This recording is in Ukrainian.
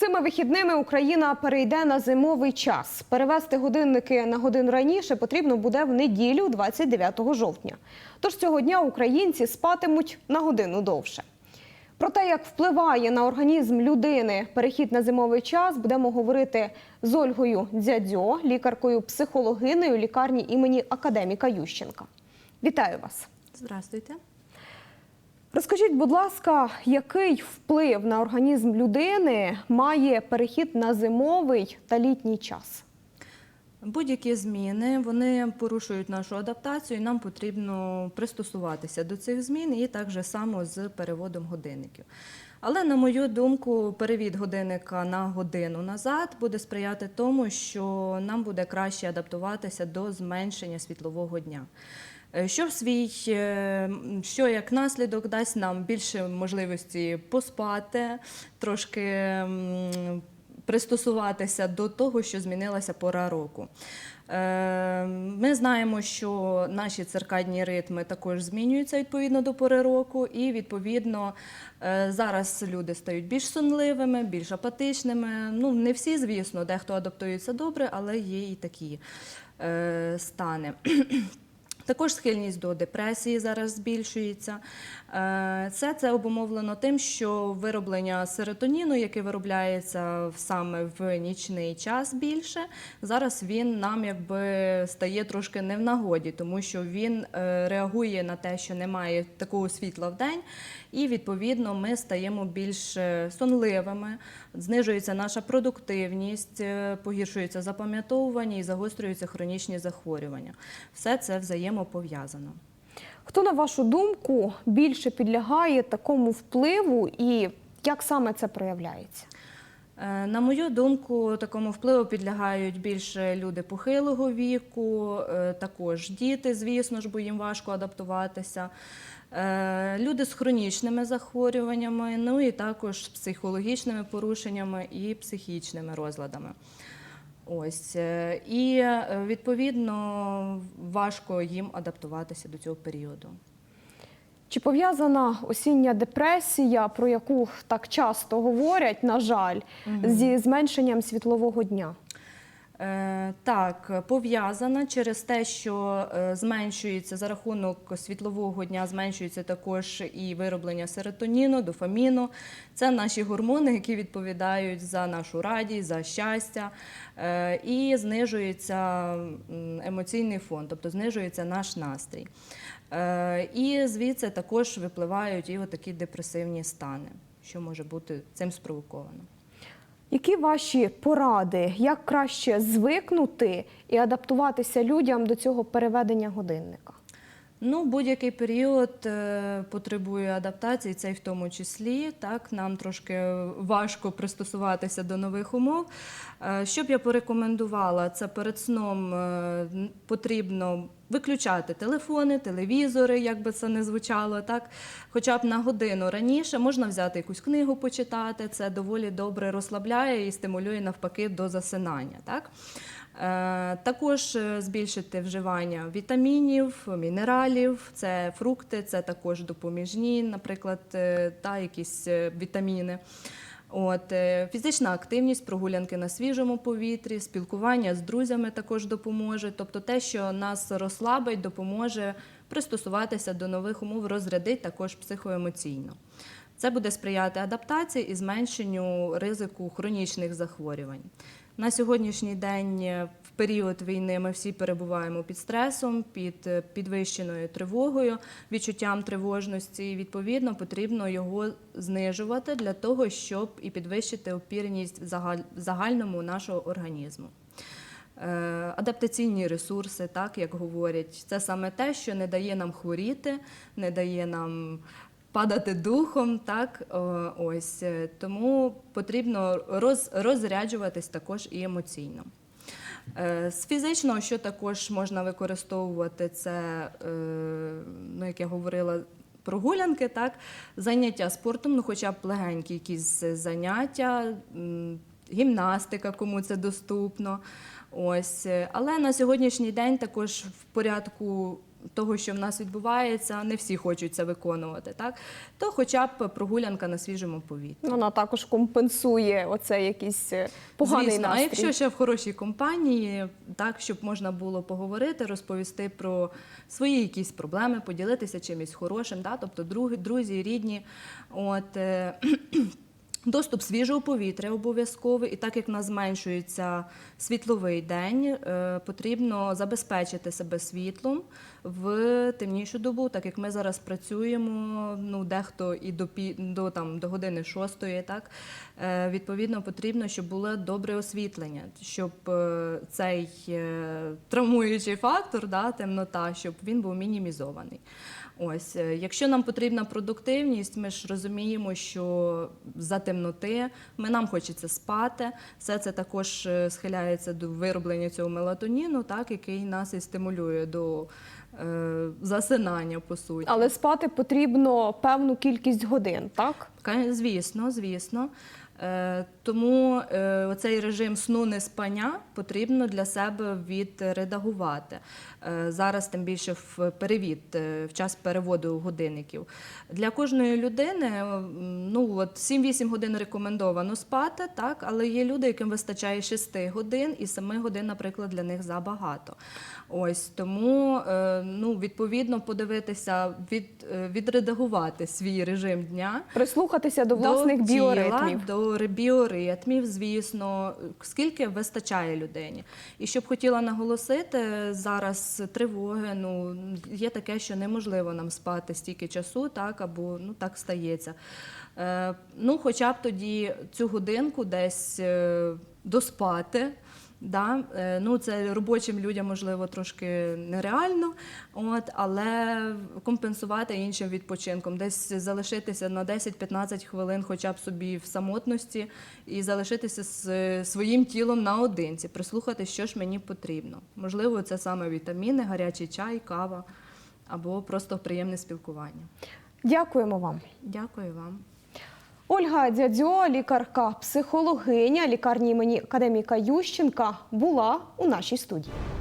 Цими вихідними Україна перейде на зимовий час. Перевести годинники на годину раніше потрібно буде в неділю, 29 жовтня. Тож цього дня українці спатимуть на годину довше. Про те, як впливає на організм людини перехід на зимовий час, будемо говорити з Ольгою Дзядзьо, лікаркою-психологинею лікарні імені академіка Ющенка. Вітаю вас! Здравствуйте. Розкажіть, будь ласка, який вплив на організм людини має перехід на зимовий та літній час? Будь-які зміни вони порушують нашу адаптацію, і нам потрібно пристосуватися до цих змін і так же само з переводом годинників. Але, на мою думку, перевід годинника на годину назад буде сприяти тому, що нам буде краще адаптуватися до зменшення світлового дня. Е, Що в свій, е, що як наслідок дасть нам більше можливості поспати, трошки пристосуватися до того, що змінилася пора року. Е, Ми знаємо, що наші циркадні ритми також змінюються відповідно до пори року, і відповідно зараз люди стають більш сонливими, більш апатичними. Ну не всі, звісно, дехто адаптується добре, але є і такі стани. Також схильність до депресії зараз збільшується. Е, Це, це обумовлено тим, що вироблення серотоніну, яке виробляється саме в нічний час більше, зараз він нам якби стає трошки не в нагоді, тому що він е, реагує на те, що немає такого світла в день, і відповідно ми стаємо більш е, сонливими, знижується наша продуктивність, погіршується запам'ятовування і загострюються хронічні захворювання. Все це взаємопов'язано. Хто, на вашу думку, більше підлягає такому впливу і як саме це проявляється? Е, На мою думку, такому впливу підлягають більше люди похилого віку, е, також діти, звісно ж, бо їм важко адаптуватися. е, Люди з хронічними захворюваннями, ну і також з психологічними порушеннями і психічними розладами. Ось е, і е, відповідно важко їм адаптуватися до цього періоду. Чи пов'язана осіння депресія, про яку так часто говорять, на жаль, зі зменшенням світлового дня? Е, Так, пов'язана через те, що е, зменшується за рахунок світлового дня, зменшується також і вироблення серотоніну, дофаміну. Це наші гормони, які відповідають за нашу радість, за щастя, Е, і знижується емоційний фон, тобто знижується наш настрій. І звідси також випливають і отакі депресивні стани, що може бути цим спровоковано. Які ваші поради, як краще звикнути і адаптуватися людям до цього переведення годинника? Ну, будь-який період е, потребує адаптації, це і в тому числі. Так, нам трошки важко пристосуватися до нових умов. Е, Що б я порекомендувала, це перед сном е, потрібно виключати телефони, телевізори, як би це не звучало, так, хоча б на годину раніше можна взяти якусь книгу почитати. Це доволі добре розслабляє і стимулює навпаки до засинання. Так. Е, Також е, збільшити вживання вітамінів, мінералів, це фрукти, це також допоміжні, наприклад, е, та якісь вітаміни. От, фізична активність, прогулянки на свіжому повітрі, спілкування з друзями також допоможе. Тобто те, що нас розслабить, допоможе пристосуватися до нових умов, розрядить також психоемоційно. Це буде сприяти адаптації і зменшенню ризику хронічних захворювань. На сьогоднішній день е, в період війни ми всі перебуваємо під стресом, під е, підвищеною тривогою, відчуттям тривожності. І, відповідно, потрібно його знижувати для того, щоб і підвищити опірність в загальному нашого організму. Е, Адаптаційні ресурси, так як говорять, це саме те, що не дає нам хворіти, не дає нам падати духом. Так, ось е, тому потрібно роз, розряджуватись також і емоційно. Е, З фізичного, що також можна використовувати, це, е, ну, як я говорила, прогулянки, так, заняття спортом, ну, хоча б легенькі якісь заняття, гімнастика, кому це доступно. Ось. е, Але на сьогоднішній день також в порядку того, що в нас відбувається, не всі хочуть це виконувати, так то хоча б прогулянка на свіжому повітрі. Вона також компенсує оце якийсь е, поганий Звісно, настрій. а якщо ще в хорошій компанії, так щоб можна було поговорити, розповісти про свої якісь проблеми, поділитися чимось хорошим, да? тобто друзі, рідні. От, е, Доступ свіжого повітря обов'язковий, і так як в нас зменшується світловий день, е, потрібно забезпечити себе світлом в темнішу добу, так як ми зараз працюємо, ну дехто і до до там до години шостої, так е, відповідно потрібно, щоб було добре освітлення, щоб е, цей травмуючий фактор, да, темнота, щоб він був мінімізований. Ось, якщо нам потрібна продуктивність, ми ж розуміємо, що за темноти ми нам хочеться спати. Все це також е, схиляється до вироблення цього мелатоніну, так який нас і стимулює до е, засинання, по суті. Але спати потрібно певну кількість годин, так? Звісно, звісно. Е, Тому е, оцей режим сну не спання потрібно для себе відредагувати. Е, Зараз тим більше в перевід, в час переводу годинників. Для кожної людини ну, от 7-8 годин рекомендовано спати, так, але є люди, яким вистачає 6 годин, і 7 годин, наприклад, для них забагато. Ось тому е, ну, відповідно подивитися, від, е, відредагувати свій режим дня. Прислухатися до власних до тіла, біоритмів. до біоритмів, звісно, скільки вистачає людині. І щоб хотіла наголосити, зараз тривоги, ну є таке, що неможливо нам спати стільки часу, так або ну так стається. Е, ну, хоча б тоді цю годинку десь доспати. Да? Е, Ну, це робочим людям, можливо, трошки нереально, от, але компенсувати іншим відпочинком, десь залишитися на 10-15 хвилин хоча б собі в самотності і залишитися з своїм тілом наодинці, прислухати, що ж мені потрібно. Можливо, це саме вітаміни, гарячий чай, кава або просто приємне спілкування. Дякуємо вам. Дякую вам. Ольга Дядьо, лікарка, психологиня лікарні імені академіка Ющенка, була у нашій студії.